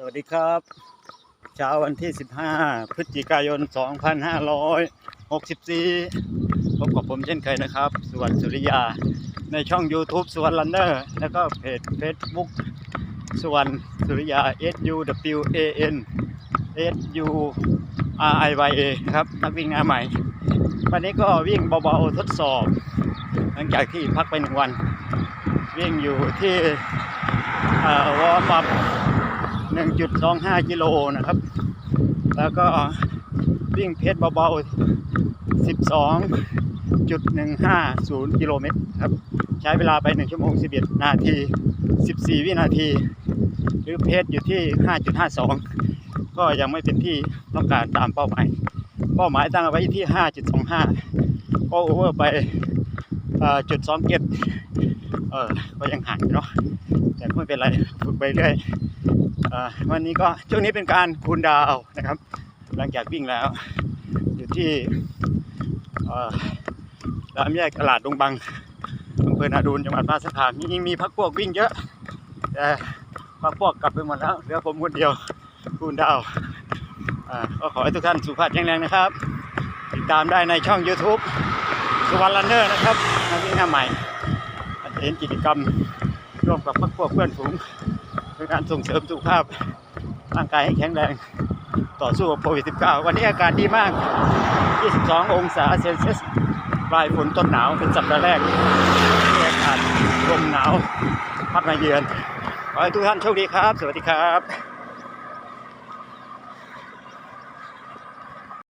สวัสดีครับ เช้าวันที่ 15 พฤศจิกายน 2564 พบกับผมเช่นเคยนะครับสุวรรณสุริยา ในช่อง YouTube สุวรรณลันเนอร์ แล้วก็เพจ Facebook สุวรรณสุริยา S U W A N S U R I Y A ครับ นักวิ่งหน้าใหม่ วันนี้ก็วิ่งเบาๆทดสอบ หลังจากที่พักไปหนึ่งวัน วิ่งอยู่ที่วอร์มอัพ 1.25กิโลนะครับ แล้วก็วิ่งเพจเบาๆ 12.150กิโลเมตรครับ ใช้เวลาไป 1 ชั่วโมง 11 นาที 14 วินาที หรือเพจอยู่ที่ 5.52 ก็ยังไม่เป็นที่ต้องการตามเป้าหมาย เป้าหมายตั้งเอาไว้ที่ 5.25 ก็โอเวอร์ไปจุดสองเก็เออก็ยังห่างเนาะแต่ไม่เป็นไรฝึกไปเรื่อย วันนี้ก็ช่วงนี้เป็นการคูลดาวนะครับ หลังจากวิ่งแล้ว อยู่ที่เอ่อสามแยกตลาดดงบังอำเภอนาดูนจังหวัดมหาสารคามมีมีพักพวกวิ่งเยอะแต่พักพวกกลับไปหมดแล้วเหลือผมคนเดียวคูลดาวน์อ่าก็ขอให้ทุกท่านสุขภาพแข็งแรงนะครับ ติดตามได้ในช่อง YouTube สุวรรณลันเนอร์นะครับนักวิ่งหน้าใหม่อาจจะเห็นกิจกรรมร่วมกับพักพวกเพื่อนฝูง เป็นการส่งเสริมสุขภาพร่างกายให้แข็งแรง ต่อสู้กับโควิด -19 วันนี้อากาศดีมาก 22 องศาเซลเซียสปลายฝนต้นหนาวเป็นสัปดาห์แรกที่อากาศลมหนาวพัดมาเยือน ขอให้ทุกท่านโชคดีครับ สวัสดีครับ